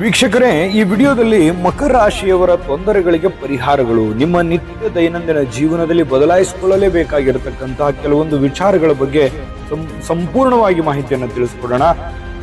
ವೀಕ್ಷಕರೇ, ಈ ವಿಡಿಯೋದಲ್ಲಿ ಮಕರ ರಾಶಿಯವರ ತೊಂದರೆಗಳಿಗೆ ಪರಿಹಾರಗಳು, ನಿಮ್ಮ ನಿತ್ಯ ದೈನಂದಿನ ಜೀವನದಲ್ಲಿ ಬದಲಾಯಿಸಿಕೊಳ್ಳಲೇಬೇಕಾಗಿರತಕ್ಕಂತಹ ಕೆಲವೊಂದು ವಿಚಾರಗಳ ಬಗ್ಗೆ ಸಂಪೂರ್ಣವಾಗಿ ಮಾಹಿತಿಯನ್ನು ತಿಳಿಸ್ಕೊಡೋಣ.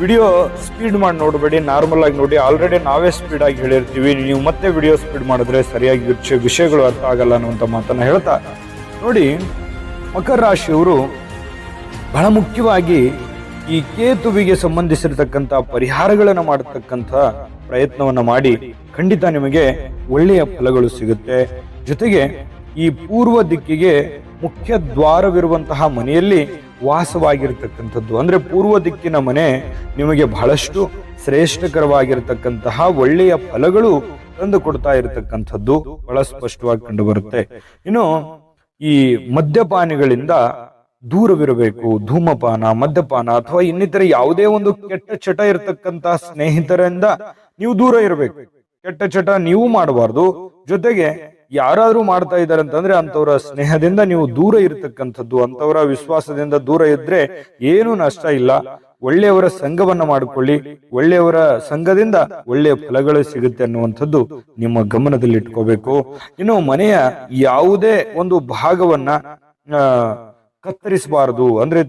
ವಿಡಿಯೋ ಸ್ಪೀಡ್ ಮಾಡಿ ನೋಡಬೇಡಿ, ನಾರ್ಮಲ್ ಆಗಿ ನೋಡಿ. ಆಲ್ರೆಡಿ ನಾವೇ ಸ್ಪೀಡ್ ಆಗಿ ಹೇಳಿರ್ತೀವಿ. ನೀವು ಮತ್ತೆ ವಿಡಿಯೋ ಸ್ಪೀಡ್ ಮಾಡಿದ್ರೆ ಸರಿಯಾಗಿ ವಿಷಯ- ವಿಷಯಗಳು ಅರ್ಥ ಆಗಲ್ಲ ಅನ್ನುವಂಥ ಮಾತನ್ನ ಹೇಳ್ತಾ. ನೋಡಿ, ಮಕರ ರಾಶಿಯವರು ಬಹಳ ಮುಖ್ಯವಾಗಿ ಈ ಕೇತುವಿಗೆ ಸಂಬಂಧಿಸಿರತಕ್ಕಂಥ ಪರಿಹಾರಗಳನ್ನು ಮಾಡತಕ್ಕಂಥ ಪ್ರಯತ್ನವನ್ನು ಮಾಡಿ ಖಂಡಿತ ನಿಮಗೆ ಒಳ್ಳೆಯ ಫಲಗಳು ಸಿಗುತ್ತೆ. ಜೊತೆಗೆ ಈ ಪೂರ್ವ ದಿಕ್ಕಿಗೆ ಮುಖ್ಯ ದ್ವಾರವಿರುವಂತಹ ಮನೆಯಲ್ಲಿ ವಾಸವಾಗಿರ್ತಕ್ಕಂಥದ್ದು. ಅಂದ್ರೆ ಪೂರ್ವ ದಿಕ್ಕಿನ ಮನೆ ನಿಮಗೆ ಬಹಳಷ್ಟು ಶ್ರೇಷ್ಠಕರವಾಗಿರತಕ್ಕಂತಹ ಒಳ್ಳೆಯ ಫಲಗಳು ತಂದು ಕೊಡ್ತಾ ಇರತಕ್ಕಂಥದ್ದು ಬಹಳ ಸ್ಪಷ್ಟವಾಗಿ ಕಂಡು ಬರುತ್ತೆ ಇನ್ನು ಈ ಮದ್ಯಪಾನಿಗಳಿಂದ ದೂರವಿರಬೇಕು, ಧೂಮಪಾನ, ಮದ್ಯಪಾನ ಅಥವಾ ಇನ್ನಿತರ ಯಾವುದೇ ಒಂದು ಕೆಟ್ಟ ಚಟ ಇರತಕ್ಕಂತ ಸ್ನೇಹಿತರಿಂದ ನೀವು ದೂರ ಇರಬೇಕು. ಕೆಟ್ಟ ಚಟ ನೀವು ಮಾಡಬಾರ್ದು. ಜೊತೆಗೆ ಯಾರಾದ್ರೂ ಮಾಡ್ತಾ ಇದ್ದಾರೆ ಅಂತಂದ್ರೆ ಅಂತವರ ಸ್ನೇಹದಿಂದ ನೀವು ದೂರ ಇರತಕ್ಕಂಥದ್ದು ಅಂತವರ ವಿಶ್ವಾಸದಿಂದ ದೂರ ಇದ್ರೆ ಏನು ನಷ್ಟ ಇಲ್ಲ. ಒಳ್ಳೆಯವರ ಸಂಘವನ್ನ ಮಾಡಿಕೊಳ್ಳಿ. ಒಳ್ಳೆಯವರ ಸಂಘದಿಂದ ಒಳ್ಳೆಯ ಫಲಗಳು ಸಿಗುತ್ತೆ ಅನ್ನುವಂಥದ್ದು ನಿಮ್ಮ ಗಮನದಲ್ಲಿ ಇಟ್ಕೋಬೇಕು ಇನ್ನು ಮನೆಯ ಯಾವುದೇ ಒಂದು ಭಾಗವನ್ನ ಕತ್ತರಿಸಬಾರದು. ಅಂದ್ರೆ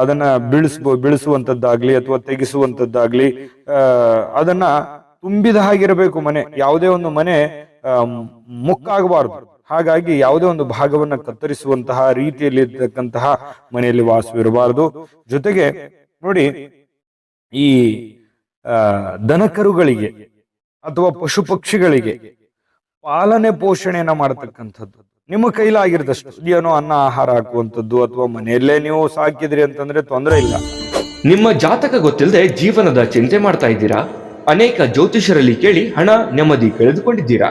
ಅದನ್ನ ಬೀಳಿಸ್ಬೋ, ಬೀಳಿಸುವಂತದ್ದಾಗ್ಲಿ ಅಥವಾ ತೆಗೆಸುವಂತದ್ದಾಗ್ಲಿ ಅದನ್ನ ತುಂಬಿದ ಹಾಗಿರಬೇಕು ಮನೆ. ಯಾವುದೇ ಒಂದು ಮನೆ ಮುಕ್ಕಾಗಬಾರದು. ಹಾಗಾಗಿ ಯಾವುದೇ ಒಂದು ಭಾಗವನ್ನ ಕತ್ತರಿಸುವಂತಹ ರೀತಿಯಲ್ಲಿ ಇರ್ತಕ್ಕಂತಹ ಮನೆಯಲ್ಲಿ ವಾಸವಿರಬಾರದು ಜೊತೆಗೆ ನೋಡಿ, ಈ ದನಕರುಗಳಿಗೆ ಅಥವಾ ಪಶು ಪಕ್ಷಿಗಳಿಗೆ ಪಾಲನೆ ಪೋಷಣೆಯನ್ನ ಮಾಡತಕ್ಕಂಥದ್ದು. ನಿಮ್ಮ ಕೈಲಾಗಿರದಷ್ಟು. ಏನೋ ಅನ್ನ, ಆಹಾರ ಹಾಕುವಂಥದ್ದು ಅಥವಾ ಮನೆಯಲ್ಲೇ ನೀವು ಸಾಕಿದ್ರಿ ಅಂತಂದ್ರೆ ತೊಂದರೆ ಇಲ್ಲ. ನಿಮ್ಮ ಜಾತಕ ಗೊತ್ತಿಲ್ಲದೆ ಜೀವನದ ಚಿಂತೆ ಮಾಡ್ತಾ ಇದ್ದೀರಾ? ಅನೇಕ ಜ್ಯೋತಿಷರಲ್ಲಿ ಕೇಳಿ ಹಣ ನೆಮ್ಮದಿ ಕಳೆದುಕೊಂಡಿದ್ದೀರಾ?